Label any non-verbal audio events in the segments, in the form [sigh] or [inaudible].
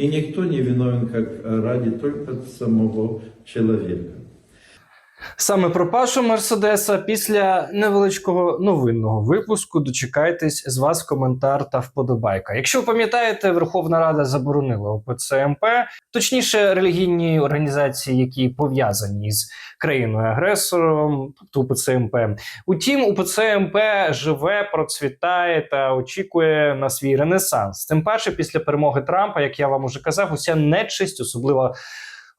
И никто не виновен как ради только самого человека. Саме про Пашу Мерседеса після невеличкого новинного випуску дочекайтесь з вас коментар та вподобайка. Якщо ви пам'ятаєте, Верховна Рада заборонила ОПЦ МП, точніше, релігійні організації, які пов'язані з країною-агресором, тобто УПЦ МП. Утім, УПЦ МП живе, процвітає та очікує на свій ренесанс. Тим паче, після перемоги Трампа, як я вам уже казав, уся нечисть, особливо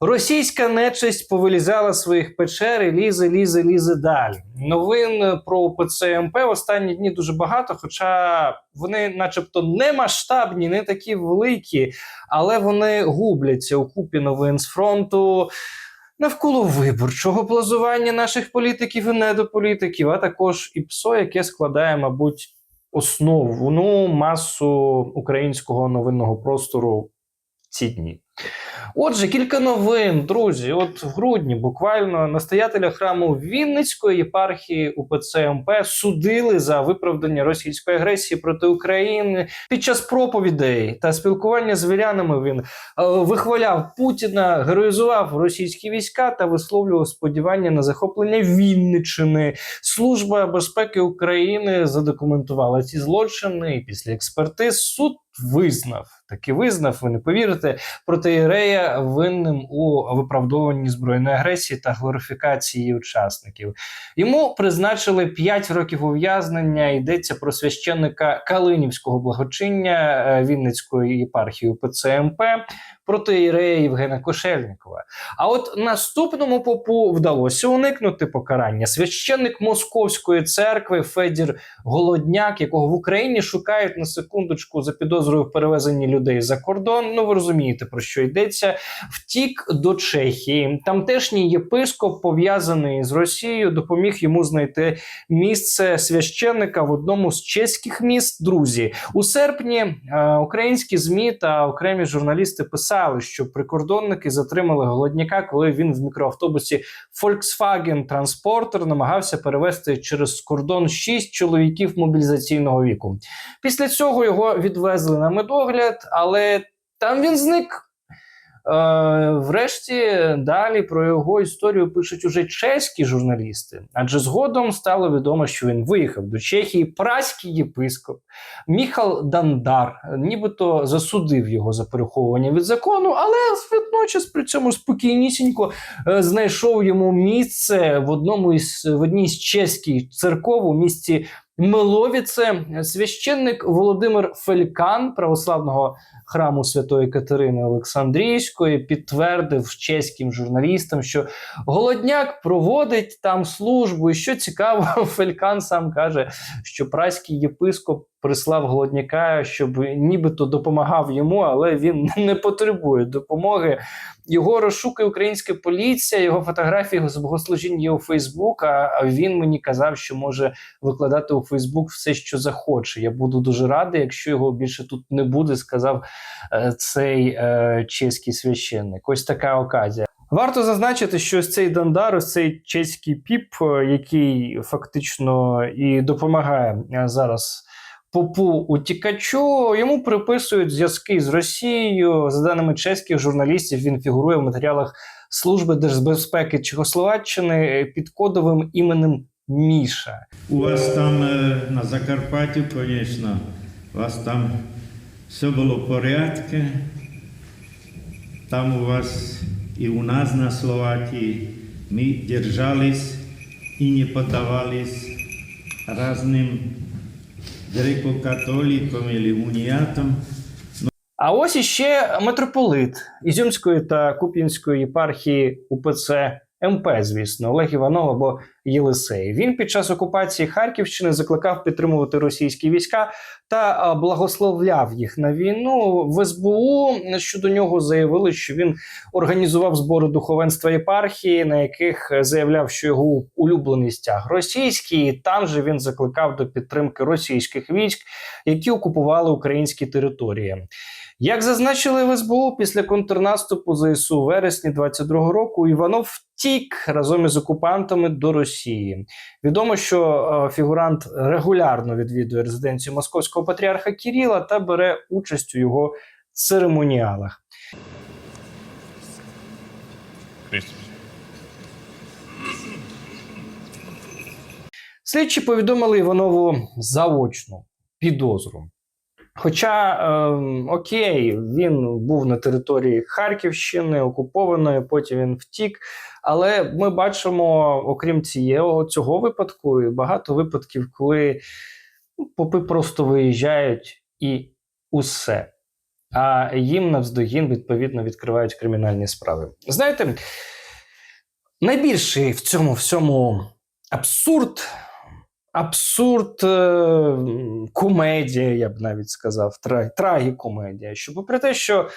Російська нечисть повилізала своїх печер і лізе, лізе, лізе далі. Новин про УПЦ МП в останні дні дуже багато, хоча вони, начебто, не масштабні, не такі великі, але вони губляться у купі новин з фронту. Навколо виборчого плазування наших політиків і недополітиків, а також і ПСО, яке складає, мабуть, основну масу українського новинного простору ці дні. Отже, кілька новин, друзі. От в грудні буквально настоятеля храму Вінницької єпархії УПЦ МП судили за виправдання російської агресії проти України. Під час проповідей та спілкування з вірянами він е, вихваляв Путіна, героїзував російські війська та висловлював сподівання на захоплення Вінниччини. Служба безпеки України задокументувала ці злочини. І після експертиз суд визнав таки визнав. Ви не повірите протиєрея винним у виправдовуванні збройної агресії та глорифікації учасників. Йому призначили 5 років ув'язнення. Йдеться про священника Калинівського благочиння е, Вінницької єпархії ПЦМП протиєрея Євгена Кошельникова. А от наступному попу вдалося уникнути покарання. Священник Московської церкви Федір Голодняк, якого в Україні шукають на секундочку за підозрою в перевезенні людей за кордон. Ну ви розумієте про що йдеться. Втік до Чехії. Тамтешній єпископ, пов'язаний з Росією, допоміг йому знайти місце священника в одному з чеських міст. Друзі, у серпні е, українські змі та окремі журналісти писали, що прикордонники затримали голодняка, коли він в мікроавтобусі Volkswagen Transporter намагався перевезти через кордон шість чоловіків мобілізаційного віку. Після цього його відвезли на медогляд, але там він зник. Е, врешті далі про його історію пишуть уже чеські журналісти, адже згодом стало відомо, що він виїхав до Чехії. Праський єпископ Міхал Дандар, нібито засудив його за переховування від закону, але водночас при цьому спокійнісінько е, знайшов йому місце в одному із в одній з чеських церков у місті Миловіце. Священник Володимир Фелькан православного храму Святої Катерини Олександрійської підтвердив чеським журналістам, що Голодняк проводить там службу. І що цікаво, [laughs] Фелькан сам каже, що праський єпископ прислав Голодняка, щоб нібито допомагав йому, але він [laughs] не потребує допомоги. Його розшукує українська поліція, його фотографії з богослужінь є у Фейсбук. А він мені казав, що може викладати у Фейсбук все, що захоче. Я буду дуже радий, якщо його більше тут не буде, сказав е, цей е, чеський священник. Ось така оказія. Варто зазначити, що ось цей Дандар, ось цей чеський піп, е, який фактично і допомагає е, зараз попу утікачу, йому приписують зв'язки з Росією. За даними чеських журналістів, він фігурує в матеріалах Служби держбезпеки Чехословаччини під кодовим іменем Міша. У вас там е, на Закарпатті, звісно, у вас там все було в. Там у вас и у нас на Словакии мы держались и не поддавались разным греко-католикам і униатам. А ось іще митрополит Ізюмської та Куп'янської єпархії УПЦ МП, звісно, Олег Іванов або Єлисей. Він під час окупації Харківщини закликав підтримувати російські війська та благословляв їх на війну. В СБУ щодо нього заявили, що він організував збори духовенства єпархії, на яких е, заявляв, що його улюблений стяг російський. І там же він закликав до підтримки російських військ, які окупували українські території. Як зазначили в СБУ, після контрнаступу ЗСУ у вересні 22-го року Іванов втік разом із окупантами до Росії. Відомо, що е, фігурант регулярно відвідує резиденцію московського патріарха Кіріла та бере участь у його церемоніалах. Слідчі повідомили Іванову заочну підозру. Хоча, ем, окей, він був на території Харківщини, окупованої, потім він втік. Але ми бачимо, окрім цієї, цього випадку, і багато випадків, коли ну, попи просто виїжджають і усе. А їм навздогін, відповідно, відкривають кримінальні справи. Знаєте, найбільший в цьому всьому абсурд абсурд, е, комедія, я б навіть сказав, трагікомедія. Що попри те, що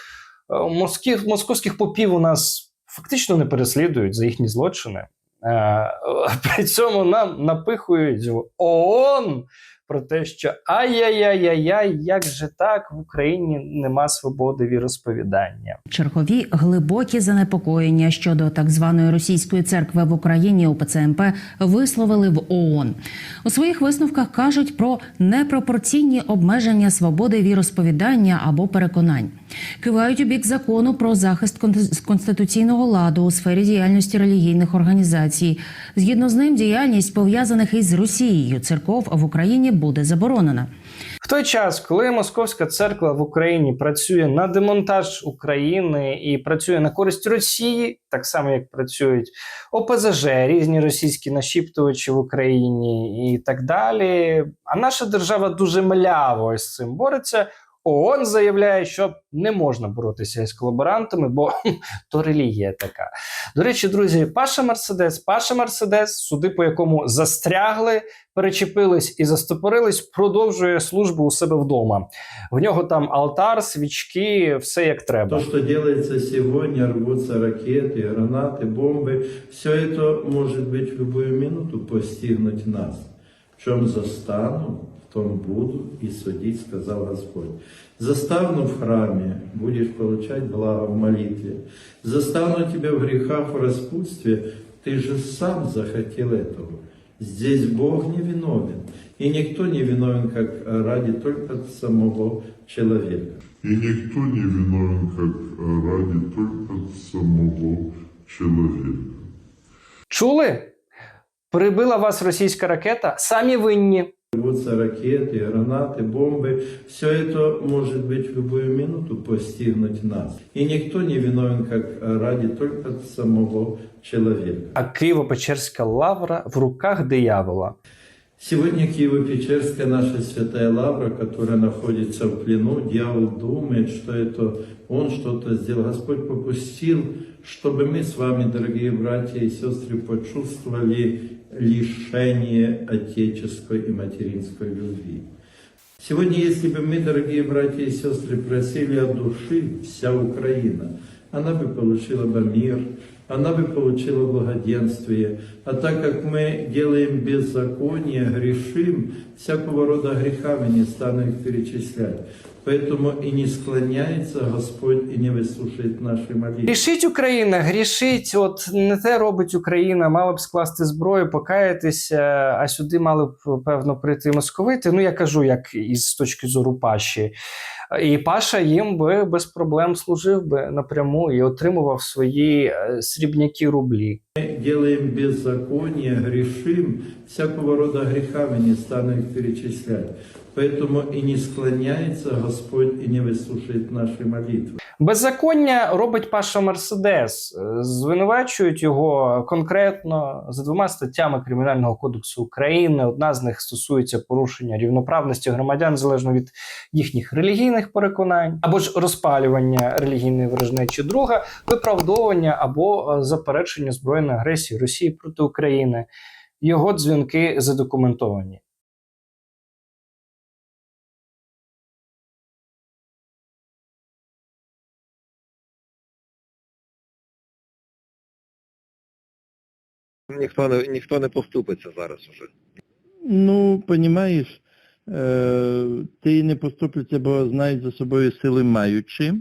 е, московських попів у нас фактично не переслідують за їхні злочини, е, при цьому нам напихують в ООН про те, що ай-яй-яй-яй, як же так в Україні нема свободи віросповідання. Чергові глибокі занепокоєння щодо так званої російської церкви в Україні УПЦ МП висловили в ООН. У своїх висновках кажуть про непропорційні обмеження свободи віросповідання або переконань. Кивають у бік закону про захист кон- конституційного ладу у сфері діяльності релігійних організацій. Згідно з ним, діяльність пов'язаних із Росією церков в Україні буде заборонена. В той час, коли Московська церква в Україні працює на демонтаж України і працює на користь Росії, так само як працюють ОПЗЖ, різні російські нашіптувачі в Україні і так далі. А наша держава дуже мляво з цим бореться. ООН заявляє, що не можна боротися із колаборантами, бо хм, [laughs] то релігія така. До речі, друзі, Паша Мерседес, Паша Мерседес, суди по якому застрягли, перечепились і застопорились, продовжує службу у себе вдома. В нього там алтар, свічки, все як треба. То, что делается сегодня, рвутся ракеты, гранаты, бомбы, все это может быть в любую минуту постигнуть нас. В чем застану, в том буду и судить, сказал Господь. Заставну в храме, будешь получать благо в молитве. Заставну тебя в грехах, в распутстве, ты же сам захотел этого. Здесь Бог не виновен, и никто не виновен, как ради только самого человека. И никто не виновен, как ради только самого человека. Чули? Прибила вас російська ракета? Самі винні. Рвутся ракеты, гранаты, бомбы. Все это может быть в любую минуту постигнуть нас. И никто не виновен, как ради только самого человека. А Києво-Печерська лавра в руках диявола. Сегодня Киево-Печерская наша святая лавра, которая находится в плену, дьявол думает, что это он что-то сделал. Господь попустил, чтобы мы с вами, дорогие братья и сестры, почувствовали лишение отеческой и материнской любви. Сегодня, если бы мы, дорогие братья и сестры, просили от души вся Украина, она бы получила бы мир, она бы получила благоденствие. А так как мы делаем беззаконие, грешим, всякого рода грехами не стану их перечислять. Поэтому и не склоняется Господь и не выслушает наши молитвы. Грішить Україна, грішить. От не те робить Україна, мала б скласти зброю, покаятися, а сюди мали б певно прийти московити. Ну я кажу, як із точки зору Паші. І Паша їм би без проблем служив би напряму і отримував свої е, срібнякі рублі. Мы делаем беззаконие, грешим, всякого рода грехами не стану их перечислять. Поэтому и не склоняется Господь и не выслушает наши молитвы. Беззаконня робить Паша Мерседес. Е, Звинувачують його конкретно за двома статтями Кримінального кодексу України. Одна з них стосується порушення рівноправності громадян залежно від їхніх релігійних переконань, або ж розпалювання релігійної ворожнечі. Друга виправдовування або е, заперечення збройної агресії Росії проти України. Його дзвінки задокументовані. Ніхто не ніхто не поступиться зараз уже. Ну, понімаєш, е, ти не поступиться, бо знають за собою сили маючи.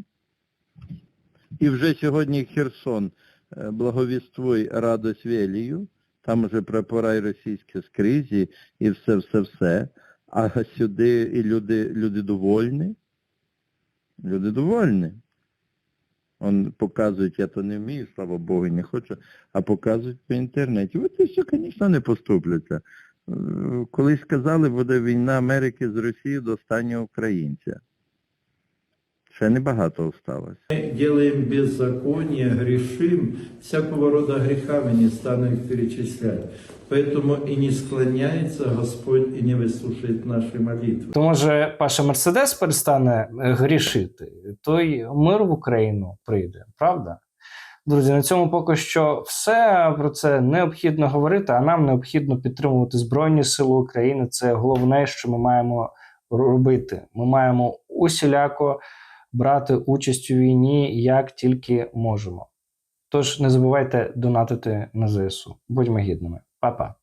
І вже сьогодні Херсон е, благовіствуй радость велію, там вже прапора й російські скрізі і все-все-все. А сюди і люди, люди довольні. Люди довольні. Он показують, я то не вмію, слава Богу, не хочу, а показують по інтернеті. От і все, звісно, не поступляться. Е, Колись сказали, буде війна Америки з Росією до останнього українця. Ще небагато осталось. Мы делаем беззаконие, грешим, всякого рода грехами не стану их перечислять. Поэтому и не склоняется Господь и не выслушает наши молитвы. То може Паша Мерседес перестане е, грішити, то й мир в Україну прийде, правда? Друзі, на цьому поки що все про це необхідно говорити, а нам необхідно підтримувати Збройні Сили України. Це головне, що ми маємо робити. Ми маємо усіляко брати участь у війні як тільки можемо. Тож не забувайте донатити на ЗСУ. Будьмо гідними. Па-па.